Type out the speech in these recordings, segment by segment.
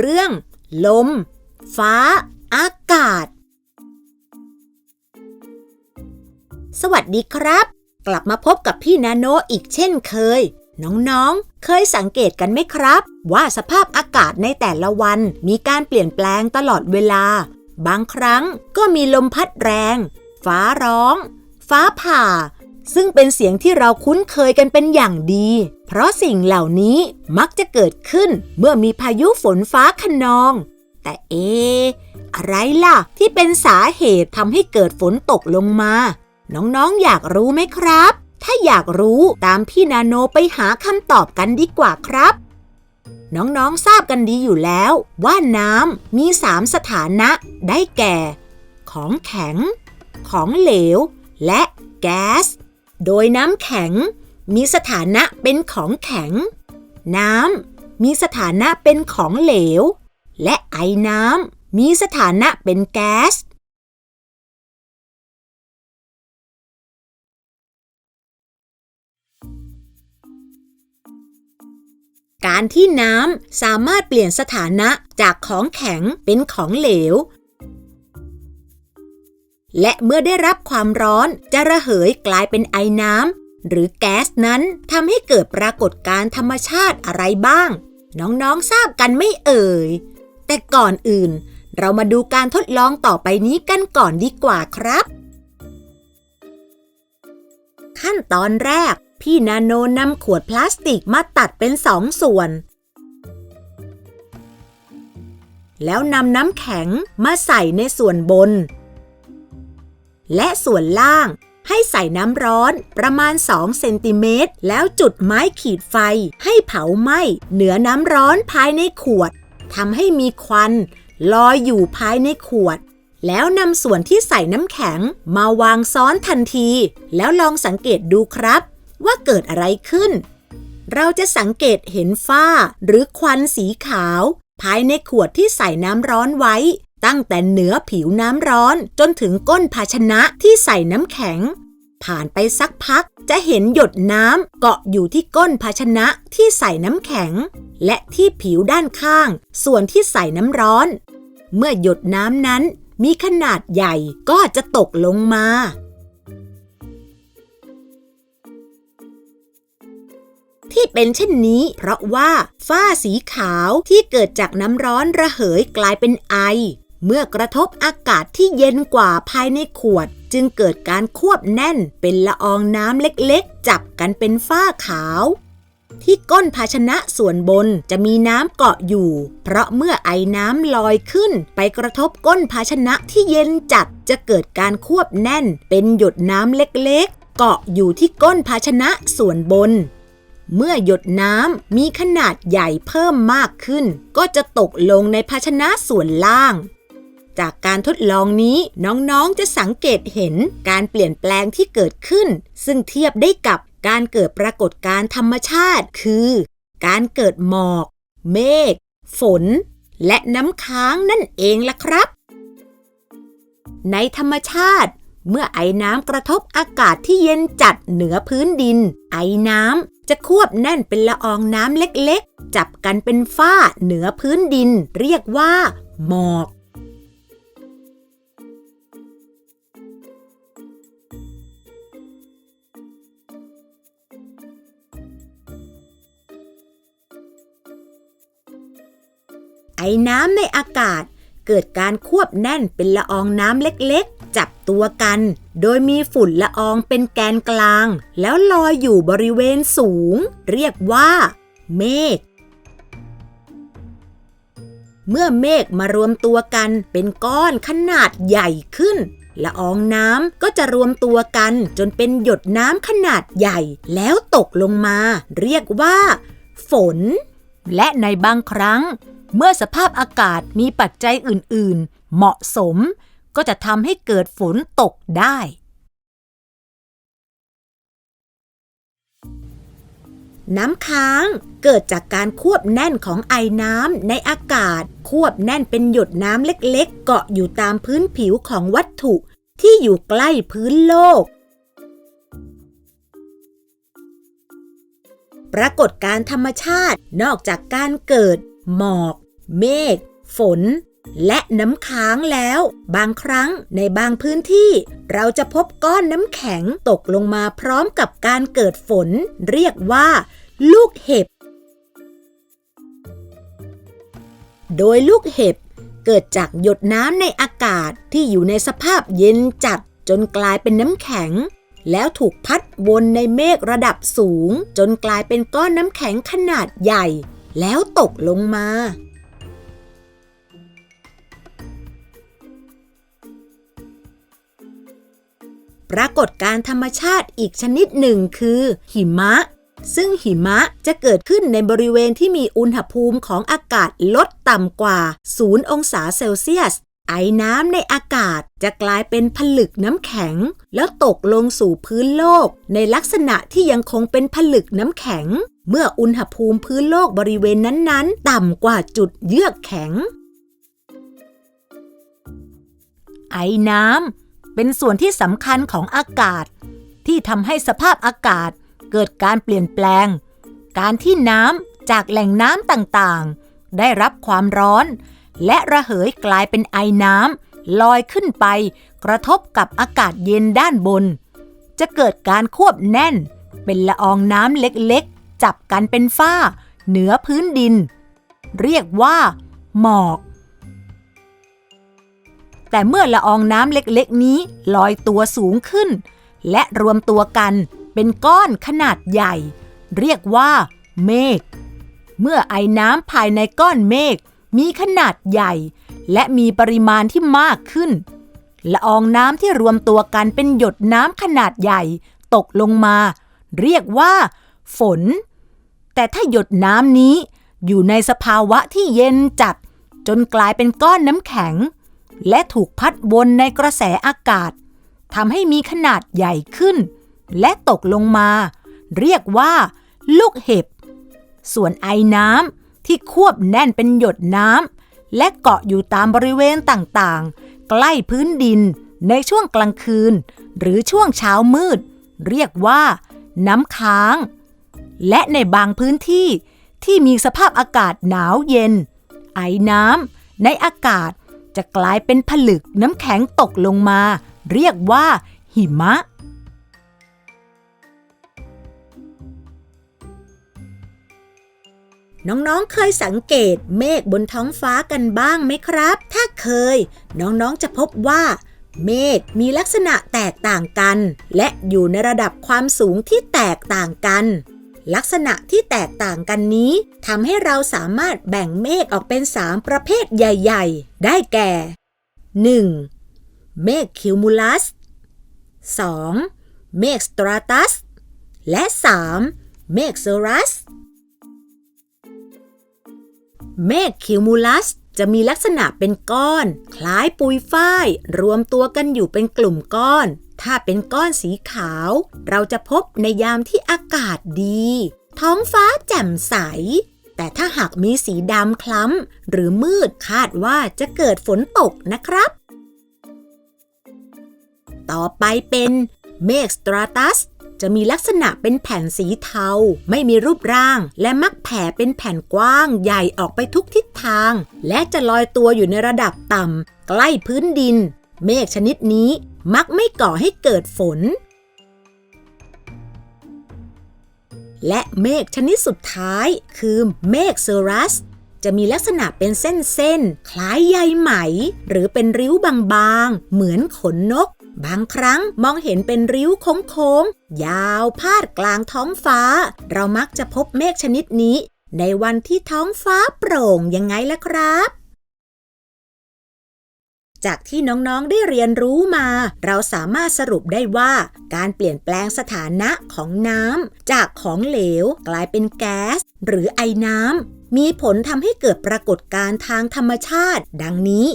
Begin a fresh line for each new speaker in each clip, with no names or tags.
เรื่อง ลม ฟ้า อากาศ สวัสดีครับ กลับมาพบกับพี่นาโนอีกเช่นเคย น้องๆ เคยสังเกตกันไหมครับ ว่าสภาพอากาศในแต่ละวันมีการเปลี่ยนแปลงตลอดเวลา บางครั้งก็มีลมพัดแรง ฟ้าร้อง ฟ้าผ่า ซึ่งเป็นเสียงที่เราคุ้นเคยกันเป็นอย่างดี เพราะสิ่งเหล่านี้มักจะเกิดขึ้นเมื่อมีพายุฝนฟ้าคะนอง แต่เอ อะไรล่ะ ที่เป็นสาเหตุทำให้เกิดฝนตกลงมา น้องๆ อยากรู้ไหมครับ ถ้าอยากรู้ตามพี่นาโนไปหาคำตอบกันดีกว่าครับ น้องๆ ทราบกันดีอยู่แล้ว ว่าน้ำมีสามสถานะได้แก่ ของแข็ง ของเหลว และแก๊ส โดยน้ำแข็ง มีสถานะเป็นของแข็ง น้ำมีสถานะเป็นของเหลว และไอน้ำมีสถานะเป็นแก๊สการที่น้ำสามารถเปลี่ยนสถานะจากของแข็งเป็นของเหลว และเมื่อได้รับความร้อนจะระเหยกลายเป็นไอน้ำหรือแก๊สนั้นทำให้เกิดปรากฏการธรรมชาติอะไรบ้าง น้องๆทราบกันไม่เอ่ย แต่ก่อนอื่น เรามาดูการทดลองต่อไปนี้กันก่อนดีกว่าครับ ขั้นตอนแรก พี่นาโนนำขวดพลาสติกมาตัดเป็นสองส่วนแล้วนำน้ำแข็งมาใส่ในส่วนบน และส่วนล่างให้ใส่น้ำร้อนประมาณ 2 เซนติเมตร แล้วจุดไม้ขีดไฟให้เผาไหม้เหนือน้ำร้อนภายในขวดทำให้มีควันลอยอยู่ภายในขวด แล้วนำส่วนที่ใส่น้ำแข็งมาวางซ้อนทันที แล้วลองสังเกตดูครับ ว่าเกิดอะไรขึ้น เราจะสังเกตเห็นฝ้าหรือควันสีขาว ภายในขวดที่ใส่น้ำร้อนไว้ ตั้งแต่เหนือผิวน้ำร้อนจนถึงก้นภาชนะที่ใส่น้ำแข็ง ผ่านไปสักพักจะเห็นหยดน้ำเกาะอยู่ที่ก้นภาชนะที่ใส่น้ำแข็ง และที่ผิวด้านข้าง ส่วนที่ใส่น้ำร้อน เมื่อหยดน้ำนั้นมีขนาดใหญ่ก็จะตกลงมา ที่เป็นเช่นนี้ เพราะว่าฝ้าสีขาวที่เกิดจากน้ำร้อนระเหยกลายเป็นไอ เมื่อกระทบอากาศที่เย็นกว่าภายในขวด จึงเกิดการควบแน่นเป็นละอองน้ำเล็กๆ จับกันเป็นฝ้าขาว ที่ก้นภาชนะส่วนบนจะมีน้ำเกาะอยู่ เพราะเมื่อไอน้ำลอยขึ้น ไปกระทบก้นภาชนะที่เย็นจัดจะเกิดการควบแน่น เป็นหยดน้ำเล็กๆ เกาะอยู่ที่ก้นภาชนะส่วนบนเมื่อหยดน้ำมีขนาดใหญ่เพิ่มมากขึ้น ก็จะตกลงในภาชนะส่วนล่าง จากการทดลองนี้น้องๆจะสังเกตเห็นการเปลี่ยนแปลงที่เกิดขึ้น ซึ่งเทียบได้กับการเกิดปรากฏการธรรมชาติ คือ การเกิดหมอก เมฆ ฝน และน้ำค้างนั่นเองล่ะครับ ในธรรมชาติ เมื่อไอ้น้ำกระทบอากาศที่เย็นจัดเหนือพื้นดิน ไอ้น้ำจะควบแน่นเป็นละอองน้ำเล็กๆ จับกันเป็นฝ้าเหนือพื้นดิน เรียกว่า หมอก อน้ำในอากาศ เกิดการควบแน่นเป็นละอองน้ำเล็กๆ จับตัวกัน โดยมีฝุ่นละอองเป็นแกนกลาง แล้วลอยอยู่บริเวณสูง เรียกว่า เมฆเมื่อเมฆมารวมตัวกันเป็นก้อนขนาดใหญ่ขึ้น ละอองน้ำก็จะรวมตัวกันจนเป็นหยดน้ำขนาดใหญ่ แล้วตกลงมา เรียกว่า ฝน และในบางครั้ง เมื่อสภาพอากาศมีปัจจัยอื่น ๆ เหมาะสม ก็จะทำให้เกิดฝนตกได้ น้ำค้างเกิดจากการควบแน่นของไอน้ำในอากาศ ควบแน่นเป็นหยดน้ำเล็กๆ เกาะอยู่ตามพื้นผิวของวัตถุที่อยู่ใกล้พื้นโลก ปรากฏการธรรมชาตินอกจากการเกิด หมอก เมฆ ฝน และน้ำค้างแล้ว บางครั้งในบางพื้นที่ เราจะพบก้อนน้ำแข็งตกลงมาพร้อมกับการเกิดฝน เรียกว่า ลูกเห็บ โดยลูกเห็บ เกิดจากหยดน้ำในอากาศที่อยู่ในสภาพเย็นจัดจนกลายเป็นน้ำแข็ง แล้วถูกพัดวนในเมฆระดับสูง จนกลายเป็นก้อนน้ำแข็งขนาดใหญ่ แล้วตกลงมา ปรากฏการธรรมชาติอีกชนิดหนึ่งคือ หิมะ ซึ่งหิมะจะเกิดขึ้นในบริเวณที่มีอุณหภูมิของอากาศลดต่ำกว่า 0 องศาเซลเซียส ไอน้ำในอากาศจะกลายเป็นผลึกน้ำแข็ง แล้วตกลงสู่พื้นโลก ในลักษณะที่ยังคงเป็นผลึกน้ำแข็ง เมื่ออุณหภูมิพื้นโลกบริเวณนั้นๆ ต่ำกว่าจุดเยือกแข็งไอน้ำ เป็นส่วนที่สำคัญของอากาศ ที่ทำให้สภาพอากาศเกิดการเปลี่ยนแปลง การที่น้ำจากแหล่งน้ำต่างๆ ได้รับความร้อน และระเหยกลายเป็นไอน้ำลอยขึ้นไป กระทบกับอากาศเย็นด้านบน จะเกิดการควบแน่น เป็นละอองน้ำเล็กๆ จับกันเป็นฝ้า เหนือพื้นดิน เรียกว่า หมอก แต่เมื่อละอองน้ำเล็กๆนี้ลอยตัวสูงขึ้น และรวมตัวกันเป็นก้อนขนาดใหญ่ เรียกว่า เมฆ เมื่อไอน้ำภายในก้อนเมฆมีขนาดใหญ่ และมีปริมาณที่มากขึ้น ละอองน้ำที่รวมตัวกันเป็นหยดน้ำขนาดใหญ่ ตกลงมา เรียกว่า ฝน แต่ถ้าหยดน้ำนี้อยู่ในสภาวะที่เย็นจัด จนกลายเป็นก้อนน้ำแข็ง และถูกพัดวนในกระแสอากาศทำให้มีขนาดใหญ่ขึ้น และตกลงมา เรียกว่า ลูกเห็บ ส่วนไอน้ำที่ควบแน่นเป็นหยดน้ำและเกาะอยู่ตามบริเวณต่างๆ ใกล้พื้นดินในช่วงกลางคืน หรือช่วงเช้ามืด เรียกว่า น้ำค้าง และในบางพื้นที่ที่มีสภาพอากาศหนาวเย็น ไอน้ำในอากาศ จะกลายเป็นผลึกน้ำแข็งตกลงมา เรียกว่าหิมะ น้องๆ เคยสังเกตเมฆบนท้องฟ้ากันบ้างไหมครับ ถ้าเคย น้องๆ จะพบว่า เมฆมีลักษณะแตกต่างกัน และอยู่ในระดับความสูงที่แตกต่างกัน ลักษณะที่แตกต่างกันนี้ทำให้เราสามารถแบ่งเมฆออกเป็น3ประเภทใหญ่ ๆ ได้แก่ 1. เมฆคิวมูลัส 2. เมฆสตราตัส และ 3. เมฆเซอรัส เมฆคิวมูลัสจะมีลักษณะเป็นก้อน คล้ายปุยฝ้าย รวมตัวกันอยู่เป็นกลุ่มก้อน ถ้าเป็นก้อนสีขาว เราจะพบในยามที่อากาศดี ท้องฟ้าแจ่มใส แต่ถ้าหากมีสีดำคล้ำ หรือมืดคาดว่าจะเกิดฝนตกนะครับ ต่อไปเป็นเมฆสตราตัสจะมีลักษณะเป็นแผ่นสีเทา ไม่มีรูปร่าง และมักแผ่เป็นแผ่นกว้างใหญ่ออกไปทุกทิศทาง และจะลอยตัวอยู่ในระดับต่ำใกล้พื้นดิน เมฆชนิดนี้ มักไม่ก่อให้เกิดฝน และเมฆชนิดสุดท้ายคือเมฆเซอรัส จะมีลักษณะเป็นเส้นๆ คล้ายใยไหม หรือเป็นริ้วบางๆ เหมือนขนนก บางครั้งมองเห็นเป็นริ้วโค้งๆ ยาวพาดกลางท้องฟ้า เรามักจะพบเมฆชนิดนี้ ในวันที่ท้องฟ้าโปร่งยังไงล่ะครับ จากที่น้องๆได้เรียนรู้มา เราสามารถสรุปได้ว่า การเปลี่ยนแปลงสถานะของน้ำจากของเหลวกลายเป็นแก๊ส หรือไอน้ำมีผลทำให้เกิดปรากฏการณ์ทางธรรมชาติ ดังนี้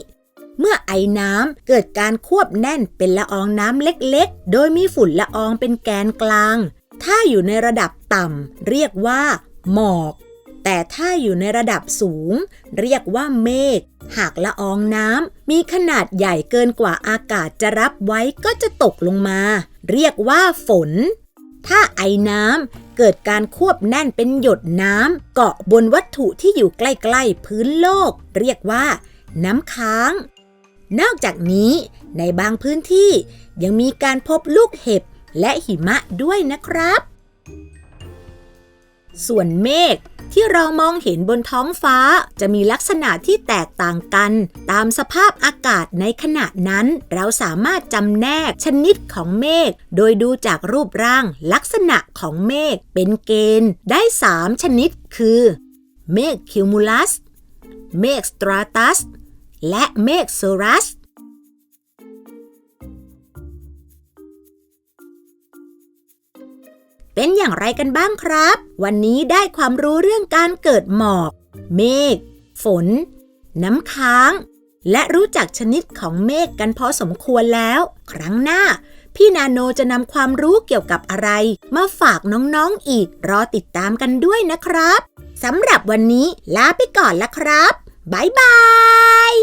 เมื่อไอน้ำเกิดการควบแน่นเป็นละอองน้ำเล็กๆ โดยมีฝุ่นละอองเป็นแกนกลาง ถ้าอยู่ในระดับต่ำเรียกว่า หมอก แต่ถ้าอยู่ในระดับสูง เรียกว่าเมฆ หากละอองน้ำมีขนาดใหญ่เกินกว่าอากาศจะรับไว้ก็จะตกลงมา เรียกว่าฝน ถ้าไอน้ำเกิดการควบแน่นเป็นหยดน้ำเกาะบนวัตถุที่อยู่ใกล้ๆพื้นโลก เรียกว่า น้ำค้าง นอกจากนี้ในบางพื้นที่ยังมีการพบลูกเห็บและหิมะด้วยนะครับ ส่วนเมฆที่เรามองเห็นบนท้องฟ้าจะมีลักษณะที่แตกต่างกัน ตามสภาพอากาศในขณะนั้น เราสามารถจำแนกชนิดของเมฆโดยดูจากรูปร่างลักษณะของเมฆเป็นเกณฑ์ได้ 3 ชนิดคือเมฆคิวมูลัส เมฆสตราตัส และเมฆโซรัส เป็นอย่างไรกันบ้างครับ วันนี้ได้ความรู้เรื่องการเกิดหมอก เมฆ ฝน น้ำค้าง และรู้จักชนิดของเมฆกันพอสมควรแล้ว ครั้งหน้า พี่นาโนจะนำความรู้เกี่ยวกับอะไร มาฝากน้องๆอีก รอติดตามกันด้วยนะครับสำหรับวันนี้ลาไปก่อนละครับ บ๊ายบาย